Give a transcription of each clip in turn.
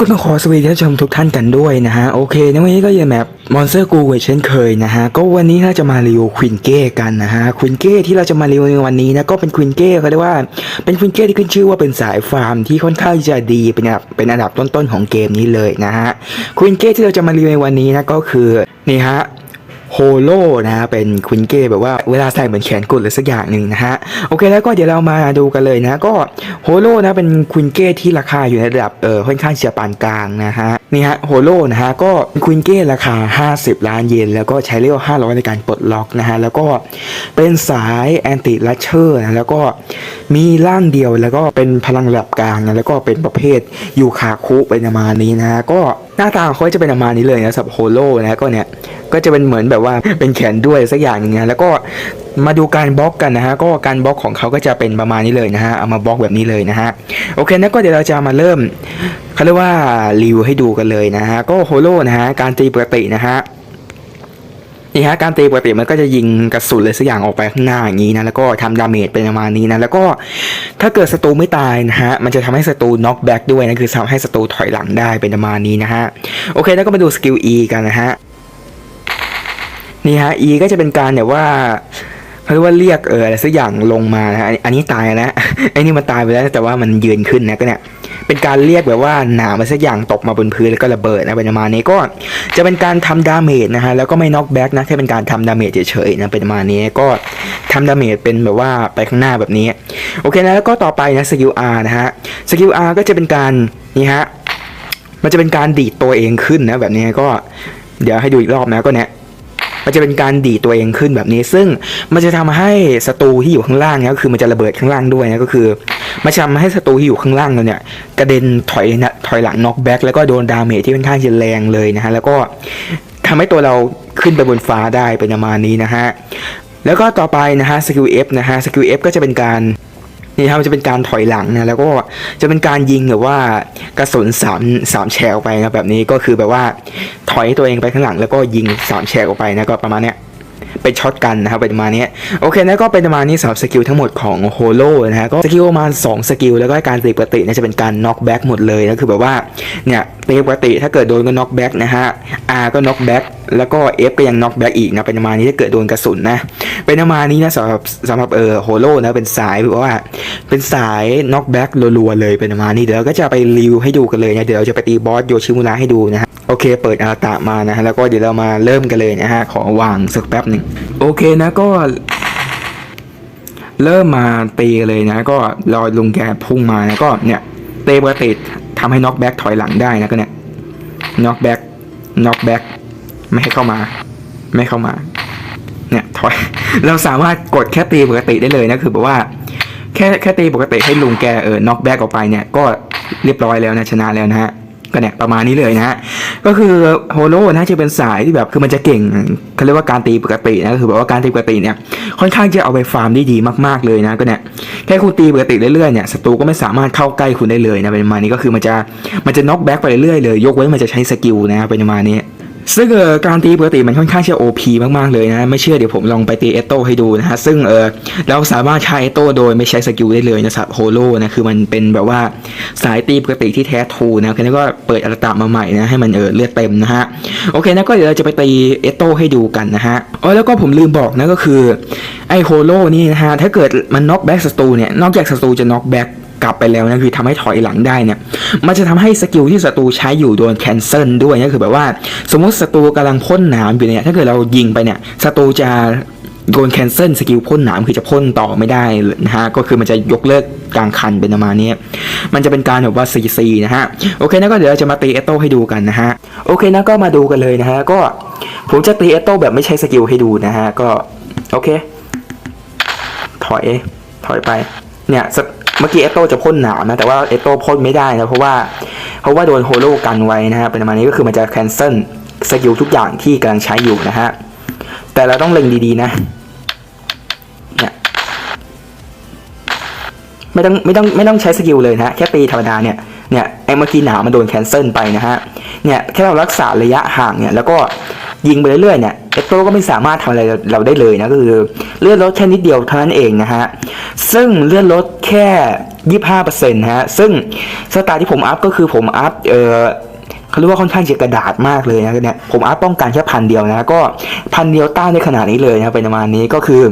ก็ต้องขอสวัสดีท่านชมทุกท่านกันด้วยนะฮะ โอเคในวันนี้ก็ยังแบบมอนสเตอร์กูเวเช่นเคยนะฮะ ก็วันนี้เราจะมารีวิวควินเก้กันนะฮะควินเก้ที่เราจะมารีวิวในวันนี้นะก็เป็นควินเก้เขาเรียกว่าเป็นควินเก้ที่ขึ้นชื่อว่าเป็นสายฟาร์มที่ค่อนข้างจะดีเป็นอันดับเป็นอันดับต้นๆของเกมนี้เลยนะฮะควินเก้ที่เราจะมารีวิวในวันนี้นะก็คือนี่ฮะ โฮโลนะฮะเป็นควินเก้แบบว่าเวลาใส่เหมือนแขนกุดหรือสักอย่างหนึ่งนะฮะโอเคแล้วก็เดี๋ยวเรามาดูกันเลยนะ ก็โฮโลนะเป็นควินเก้ที่ราคาอยู่ในระดับเออค่อนข้างจะปานกลางนะฮะนี่ฮะโฮโลนะฮะก็ควินเก้ราคา 50 ล้านเยนแล้วก็ใช้เรียก500 ในการปลดล็อกนะฮะแล้วก็เป็นสายแอนติลัชเชอร์นะแล้วก็มีร่างเดียวแล้วก็เป็นพลังระดับกลางนะแล้วก็เป็นประเภทยูคาคุเป็นประมาณนี้นะฮะก็หน้าตาเขาจะเป็นประมาณนี้เลยนะสำหรับโฮโลนะก็เนี่ย ก็จะเป็นเหมือนแบบว่าเป็นแขนด้วยสักอย่างหนึงนะแล้วก็มาดูการบล็อกกันนะฮะก็การบล็อกของเขาก็จะเป็นประมาณนี้เลยนะฮะเอามาบล็อกแบบนี้เลยนะฮะโอเคนะก็เดี๋ยวเราจะมาเริ่มเขาเรียกว่ารีวิวให้ดูกันเลยนะฮะก็โฮโลนะฮะการตีปกตินะฮะนี่ฮะการตีปกติมันก็จะยิงกระสุนเลยสักอย่างออกไปข้างหน้าอย่างนี้นะแล้วก็ทำดาเมจเป็นประมาณนี้นะแล้วก็ถ้าเกิดศัตรูไม่ตายนะฮะมันจะทำให้ศัตรูน็อกแบ็กด้วยนะคือทำให้ศัตรูถอยหลังได้เป็นประมาณนี้นะฮะโอเคแล้วก็มาดูสกิล E กันนะฮะ นี่ฮะ E ก็จะเป็นการแบบว่าเขาเรียกว่าเรียกเอออะไรสักอย่างลงมานะฮะอันนี้ตายแล้วไอ้นี่มันตายไปแล้วแต่ว่ามันยืนขึ้นนะก็เนี่ยเป็นการเรียกแบบว่าหนามันสักอย่างตกมาบนพื้นแล้วก็ระเบิดนะเป็นประมาณนี้ก็จะเป็นการทำดาเมจนะฮะแล้วก็ไม่น็อกแบ็กนะแค่เป็นการทำดาเมจเฉยๆนะเป็นประมาณนี้ก็ทำดาเมจเป็นแบบว่าไปข้างหน้าแบบนี้โอเคนะแล้วก็ต่อไปนะสกิล R นะฮะสกิล R ก็จะเป็นการนี่ฮะมันจะเป็นการดีดตัวเองขึ้นนะแบบนี้ก็เดี๋ยวให้ดูอีกรอบนะก็เนี่ย มันจะเป็นการดีตัวเองขึ้นแบบนี้ ซึ่งมันจะทำให้ศัตรูที่อยู่ข้างล่างเนี่ยก็คือมันจะระเบิดข้างล่างด้วยนะก็คือมันจะทำให้ศัตรูที่อยู่ข้างล่างเราเนี่ยกระเด็นถอยนะถอยหลังน็อกแบ็กแล้วก็โดนดาเมจที่ค่อนข้างจะแรงเลยนะฮะแล้วก็ทำให้ตัวเราขึ้นไปบนฟ้าได้เป็นประมาณนี้นะฮะแล้วก็ต่อไปนะฮะสกิล F นะฮะสกิล F ก็จะเป็นการ นี่ครับมันจะเป็นการถอยหลังนะแล้วก็จะเป็นการยิงแบบว่ากระสุนสามสามแฉกออกไปนะแบบนี้ก็คือแบบว่าถอยตัวเองไปข้างหลังแล้วก็ยิงสามแฉกออกไปนะก็ประมาณเนี้ย เป็นช็อตกันนะครับเป็นประมาณนี้โอเคนะก็เป็นประมาณนี้สำหรับสกิลทั้งหมดของโฮโลนะฮะก็สกิลประมาณ 2 สกิลแล้วก็การตีปกติเนะจะเป็นการน็อกแบ็กหมดเลยนะคือแบบว่าเนี่ยตีปกติถ้าเกิดโดนก็น็อกแบ็กนะฮะ R ก็น็อกแบ็กแล้วก็ F ก็ยังน็อกแบ็กอีกนะเป็นประมาณนี้ถ้าเกิดโดนกระสุนนะเป็นประมาณนี้นะสำหรับสำหรับเออโฮโลนะเป็นสายแบบว่า เป็นสายน็อกแบ็กรัวๆเลยเป็นประมาณนี้เดี๋ยวก็จะไปรีวิวให้ดูกันเลยนะเดี๋ยวเราจะไปตีบอสโยชิมุระให้ดูนะฮะ เคเปิดอาตะมานะฮะแล้วก็เดี๋ยวเรามาเริ่มกันเลยนะฮะขอวางสักแป๊บหนึ่งโอเคนะก็เริ่มมาตีเลยนะ ก็รอลุงแกพุ่งมานะก็เนี่ยเตะปกติทำให้น็อกแบ็กถอยหลังได้นะก็เนี่ยน็อกแบ็กน็อกแบ็กไม่ให้เข้ามา ไม่เข้ามา เนี่ยถอย เราสามารถกดแค่ตีปกติได้เลยนะคือแบบว่าแค่แค่ตีปกติให้ลุงแกเออน็อกแบ็กออกไปเนี่ยก็เรียบร้อยแล้วนะชนะแล้วนะฮะ ก็เนี่ยประมาณนี้เลยนะฮะก็คือโฮโลนะจะเป็นสายที่แบบคือมันจะเก่งเขาเรียกว่าการตีปกตินะก็คือแบบว่าการตีปกติเนี่ยค่อนข้างจะเอาไปฟาร์มได้ดีมากๆเลยนะก็เนี่ยแค่คุณตีปกติเรื่อยๆเนี่ยศัตรูก็ไม่สามารถเข้าใกล้คุณได้เลยนะเป็นประมาณนี้ก็คือมันจะมันจะน็อกแบ็กไปเรื่อยๆเลย ยกเว้นมันจะใช้สกิลนะเป็นประมาณนี้ ซึ่งเออการตีปกติมันค่อนข้างจะ OP มากๆเลยนะ ไม่เชื่อเดี๋ยวผมลองไปตีเอโต้ให้ดูนะฮะ ซึ่งเออเราสามารถใช้เอโต้โดยไม่ใช้สกิลได้เลยนะสำหรับโฮโลนะ คือมันเป็นแบบว่าสายตีปกติที่แท้ทูนะแล้วก็เปิดอัลตามาใหม่นะ ให้มันเออเลือดเต็มนะฮะ โอเคนะก็เดี๋ยวเราจะไปตีเอโต้ให้ดูกันนะฮะอ๋อแล้วก็ผมลืมบอกนะก็คือไอโฮโลนี่นะฮะถ้าเกิดมันน็อกแบ็กศัตรูเนี่ยนอกจากศัตรูจะน็อกแบ็ก กลับไปแล้วนะคือทำให้ถอยหลังได้เนี่ยมันจะทำให้สกิลที่ศัตรูใช้อยู่โดนแคนเซิลด้วยนะคือแบบว่า สมมติศัตรูกำลังพ่นนามอยู่เนี่ยถ้าเกิดเรายิงไปเนี่ยศัตรูจะโดนแคนเซิลสกิลพ่นหนามคือจะพ่นต่อไม่ได้นะฮะ ก็คือมันจะยกเลิกกลางคันเป็นประมาณนี้ มันจะเป็นการแบบว่าซีซีนะฮะ โอเคนะก็เดี๋ยวเราจะมาตีเอโต้ให้ดูกันนะฮะ โอเคนะก็มาดูกันเลยนะฮะ ก็ผมจะตีเอโต้แบบไม่ใช้สกิลให้ดูนะฮะ ก็ โอเค ถอย ถอยไป เนี่ยส เมื่อกี้เอโต้จะพ่นหนามนะ แต่ว่าเอโต้พ่นไม่ได้นะเพราะว่าเพราะว่าโดนโฮโลกันไว้นะฮะเป็นประมาณนี้ก็คือมันจะแคนเซิลสกิลทุกอย่างที่กำลังใช้อยู่นะฮะแต่เราต้องเล็งดีๆนะเนี่ยไม่ต้องไม่ต้องไม่ต้องใช้สกิลเลยนะแค่ตีธรรมดาเนี่ยเนี่ยไอ้เมื่อกี้หนามมันโดนแคนเซิลไปนะฮะเนี่ยแค่เรารักษาระยะห่างเนี่ยแล้วก็ยิงไปเรื่อยๆเนี่ย เอโต้ก็ไม่สามารถทำอะไรเราได้เลยนะก็คือเลื่อนลดแค่นิดเดียวเท่านั้นเองนะฮะซึ่งเลื่อนลดแค่ยี่ห้าเปอร์เซ็นต์ฮะซึ่งสไตล์ที่ผมอัพก็คือผมอัพเอ่อ เขาเรียกว่าค่อนข้างจะกระดาษมากเลยนะเนี่ยผมอัพป้องกันแค่พันเดียวนะก็พันเดียวต้านได้ขนาดนี้เลยนะเป็นประมาณนี้ก็คือ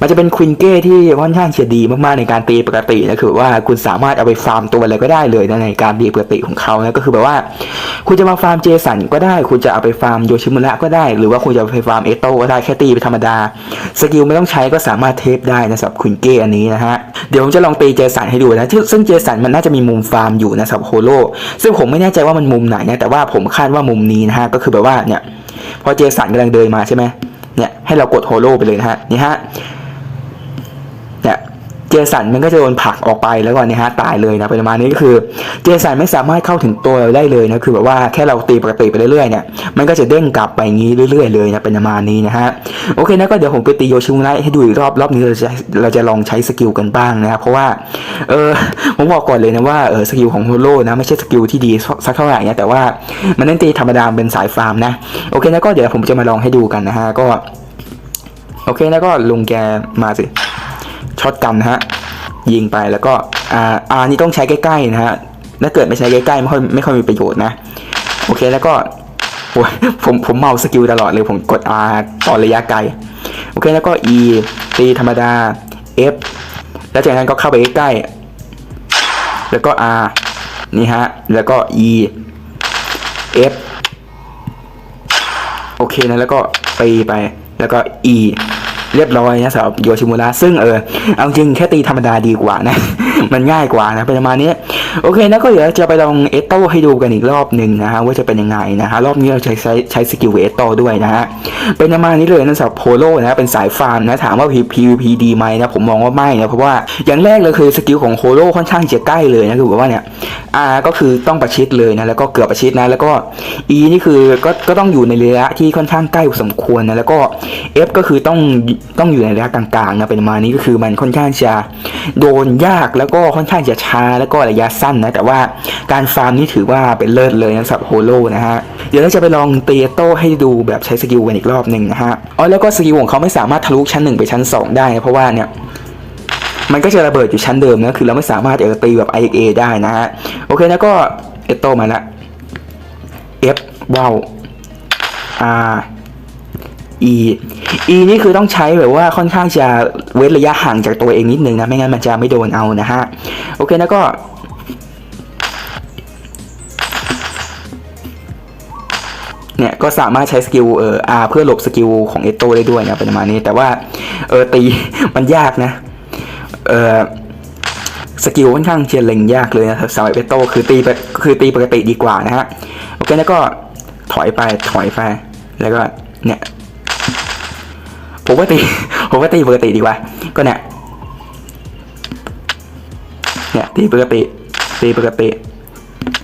มันจะเป็นควินเก้ที่ค่อนข้างจะดีมากๆในการตีปกตินะคือว่าคุณสามารถเอาไปฟาร์มตัวอะไรก็ได้เลยนะในการตีปกติของเขานะก็คือแบบว่า คุณจะมาฟาร์มเจสันก็ได้ คุณจะเอาไปฟาร์มโยชิมุระก็ได้ หรือว่าคุณจะไปฟาร์มเอโต้ก็ได้แค่ตีไปธรรมดาสกิลไม่ต้องใช้ก็สามารถเทปได้นะสำหรับควินเก้อันนี้นะฮะเดี๋ยวผมจะลองตีเจสันให้ดูนะซึ่งซึ่งเจสันมันน่าจะมีมุมฟาร์มอยู่นะสำหรับโฮโลซึ่งผมไม่แน่ใจว่ามันมุมไหนนะแต่ว่าผมคาดว่ามุมนี้นะฮะก็คือแบบว่าเนี่ยพอเจสันกำลังเดินมาใช่ไหมเนี่ยให้เรากดโฮโลไปเลยนะฮะนี่ฮะเนี่ย สันมันก็จะโดนผลักออกไปแล้วก็เนี่ยฮะตายเลยนะประมาณนี้ก็คือ เจสันไม่สามารถเข้าถึงตัวเราได้เลยนะคือแบบว่าแค่เราตีปกติไปเรื่อยๆเนี่ยมันก็จะเด้งกลับไปอย่างนี้เรื่อย ๆ เลยนะเป็นประมาณนี้นะฮะโอเคนะก็เดี๋ยวผมไปตีโยชิมุระให้ดูอีกรอบรอบนี้เราจะเราจะลองใช้สกิลกันบ้างนะครับเพราะว่าเออผมบอกก่อนเลยนะว่าเออสกิลของโฮโลนะไม่ใช่สกิลที่ดีสักเท่าไหร่นะแต่ว่ามันเน้นตีธรรมดาเป็นสายฟาร์มนะโอเคนะก็เดี๋ยวผมจะมาลองให้ดูกันนะฮะก็โอเคแล้วก็ลุงแกมาสิ ช็อตกันนะฮะยิงไปแล้วก็อ่าอ่านี่ต้องใช้ใกล้ๆนะฮะถ้าเกิดไม่ใช้ใกล้ๆไม่ค่อยไม่ค่อยมีประโยชน์นะ โอเคแล้วก็ผมผมเมาสกิลตลอดเลยผมกด R ต่อระยะไกล โอเคแล้วก็ E ตีธรรมดา F แล้วจากนั้นก็เข้าไปใกล้ๆแล้วก็ R นี่ฮะ แล้วก็ E F โอเคนะแล้วก็ตีไปแล้วก็ E เรียบร้อยนะสำหรับโยชิมุระซึ่งเออเอาจริงแค่ตีธรรมดาดีกว่านะ มันง่ายกว่านะเป็นประมาณนี้โอเคนะก็เดี๋ยวจะไปลองเอตโต้ให้ดูกันอีกรอบหนึ่งนะฮะว่าจะเป็นยังไงนะฮะรอบนี้เราใช้ใช้ใช้สกิลเอตโต้ด้วยนะฮะเป็นประมาณนี้เลยนะสำหรับโพโลนะเป็นสายฟาร์มนะถามว่า PVP ดีไหมนะผมมองว่าไม่นะเพราะว่าอย่างแรกเลยคือสกิลของโฮโลค่อนข้างจะใกล้เลยนะคือแบบว่าเนี่ย R ก็คือต้องประชิดเลยนะแล้วก็เกือบประชิดนะแล้วก็ E นี่คือก็ก็ต้องอยู่ในระยะที่ค่อนข้างใกล้พอสมควรนะแล้วก็ F ก็คือต้องต้องอยู่ในระยะกลางๆนะเป็นมานี้ก็คือมันค่อนข้างจะโดนยากแล้วก็ค่อนข้างจะช้าแล้วก็ระยะสั้นนะแต่ว่าการฟาร์มนี่ถือว่าเป็นเลิศเลยนะสำหรับโฮโลนะฮะเดี๋ยวเราจะไปลองเตีโต้ให้ดูแบบใช้สกิลกันอีกรอบหนึ่งนะฮะอ๋อแล้วก็สกิลของเขาไม่สามารถทะลุชั้นหนึ่งไปชั้นสองได้นะเพราะว่าเนี่ยมันก็จะระเบิดอยู่ชั้นเดิมนะคือเราไม่สามารถเออตีแบบ IXA ได้นะฮะโอเคนะก็เอโตมาละ F ว้าว R E E นี่คือต้องใช้แบบว่าค่อนข้างจะเว้นระยะห่างจากตัวเองนิดนึงนะ ไม่งั้นมันจะไม่โดนเอานะฮะ โอเคนะก็เนี่ยก็สามารถใช้สกิลเอ่อ R เพื่อหลบสกิลของเอโตได้ด้วยนะเป็นประมาณนี้ แต่ว่าเออตีมันยากนะ เออสกิลค่อนข้างเชียร์เล็งยากเลยนะครับสำหรับเอโตคือตีไปคือตีปกติดีกว่านะฮะ โอเคแล้วก็ถอยไปถอยไปแล้วก็เนี่ย ผมว่าตีผมว่าตีปกติดีกว่า ก็เนี่ยเนี่ยตีปกติตีปกติ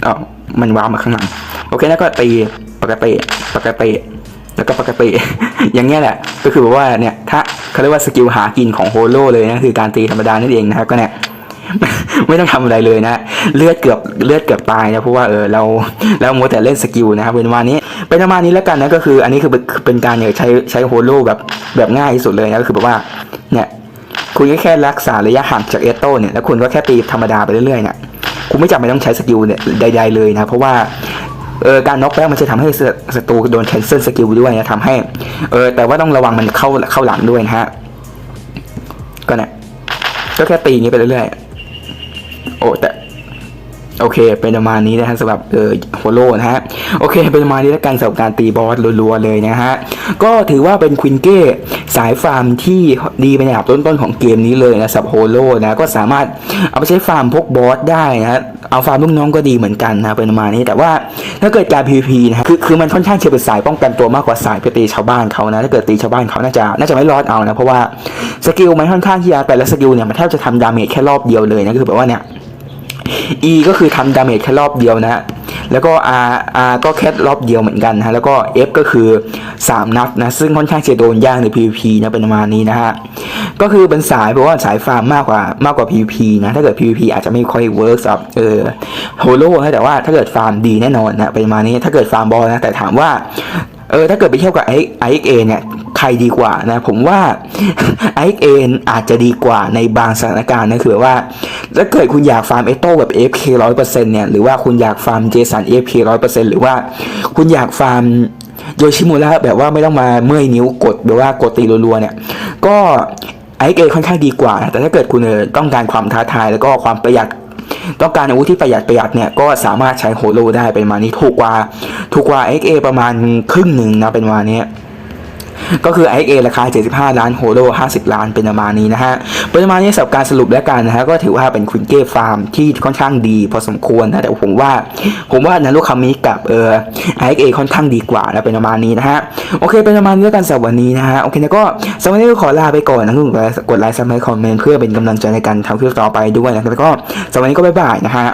อ๋อมันว้าวมาข้างหลังโอเคแล้วก็ตีปกติปกติแล้วก็ปกติ อย่างเงี้ยแหละ ก็คือแบบว่าเนี่ยถ้าเขาเรียกว่าสกิลหากินของโฮโลเลยนะคือการตีธรรมดานั่นเองนะครับก็เนี่ย ไม่ต้องทำอะไรเลยนะเลือดเกือบเลือดเกือบตายนะเพราะว่าเออเราเราโมวแต่เล่นสกิลนะครับเป็นประมาณนี้เป็นประมาณนี้แล้วกันนะก็คือ อันนี้คือเป็นการเนี่ยใช้ใช้โฮโลแบบแบบง่ายที่สุดเลยนะก็คือแบบว่าเนี่ยคุณก็แค่รักษาระยะห่างจากเอโต้เนี่ยแล้วคุณก็แค่ตีธรรมดาไปเรื่อยๆเนี่ยคุณไม่จำเป็นต้องใช้สกิลเนี่ยใด ๆเลยนะเพราะว่าเออการน็อกแบ็กมันจะทำให้ศัตรูโดนแคนเซิลสกิลด้วยนะทำให้เออแต่ว่าต้องระวังมันเข้าเข้าหลังด้วยนะฮะก็เนี่ยก็แค่ตีอย่างนี้ไปเรื่อยๆ โอ้แต่โอเค เป็นประมาณนี้นะฮะสำหรับเออโฮโลนะฮะ โอเค เป็นประมาณนี้แล้วกันสำหรับการตีบอสรัวๆเลยนะฮะ ก็ถือว่าเป็นควินเก้สายฟาร์มที่ดีเป็นอันดับต้นๆของเกมนี้เลยนะสำหรับโฮโลนะ ก็สามารถเอาไปใช้ฟาร์มพวกบอสได้นะฮะ เอาฟาร์มลูกน้องก็ดีเหมือนกันนะ เป็นประมาณนี้ แต่ว่าถ้าเกิดการ PVP นะฮะคือคือมันค่อนข้างจะเป็นสายป้องกันตัวมากกว่าสายไปตีชาวบ้านเขานะ ถ้าเกิดตีชาวบ้านเขาน่าจะน่าจะไม่รอดเอานะ เพราะว่าสกิลมันค่อนข้างที่จะแต่ละสกิลเนี่ยมันแทบจะทำดาเมจแค่รอบเดียวเลยนะ คือแบบว่าเนี่ย E ก็คือทำดาเมจแค่รอบเดียวนะฮะ แล้วก็ R R ก็แค่รอบเดียวเหมือนกันนะฮะแล้วก็ F ก็คือ 3 นัดนะ ซึ่งค่อนข้างจะโดนยากใน PVP นะเป็นประมาณนี้นะฮะ ก็คือเป็นสายเพราะว่าสายฟาร์มมากกว่ามากกว่า PVP นะ ถ้าเกิด PVP อาจจะไม่ค่อยเวิร์กสำหรับเออโฮโลนะแต่ว่าถ้าเกิดฟาร์มดีแน่นอนนะเป็นประมาณนี้ ถ้าเกิดฟาร์มบอลนะ แต่ถามว่า เออถ้าเกิดไปเทียบกับไอไอเอเนี่ยใครดีกว่านะผมว่าไอเออาจจะดีกว่าในบางสถานการณ์นะคือว่าถ้าเกิดคุณอยากฟาร์มเอโต้แบบ AFK ร้อยเปอร์เซ็นต์เนี่ยหรือว่าคุณอยากฟาร์มเจสัน AFK ร้อยเปอร์เซ็นต์หรือว่าคุณอยากฟาร์มโยชิมุระแบบว่าไม่ต้องมาเมื่อยนิ้วกดหรือว่ากดตีรัวๆเนี่ยก็ไอเอค่อนข้างดีกว่า แต่ถ้าเกิดคุณต้องการความท้าทายแล้วก็ความประหยัด ต้องการอาวุธที่ประหยัดประหยัดเนี่ยก็สามารถใช้โฮโลได้เป็นมานี้ถูกกว่าถูกกว่า XA ประมาณครึ่งหนึ่งนะเป็นมานี้ ก็คือ XA ราคา 75 ล้านโฮโล50 ล้านเป็นประมาณนี้นะฮะเป็นประมาณนี้สำหรับการสรุปแล้วกันนะฮะก็ถือว่าเป็นควินเก้ฟาร์มที่ค่อนข้างดี พอสมควรนะแต่ผมว่า ผมว่านารุคามิกับเออ XA ค่อนข้างดีกว่านะเป็นประมาณนี้นะฮะโอเคเป็นประมาณนี้แล้วกันสำหรับวันนี้นะฮะโอเคแล้วก็สำหรับวันนี้ก็ขอลาไปก่อนนะทุกคนกดไลค์ซับไลค์คอมเมนต์เพื่อเป็นกำลังใจในการทำคลิปต่อไปด้วยนะแล้วก็สำหรับวันนี้ก็บ๊ายบายนะฮะ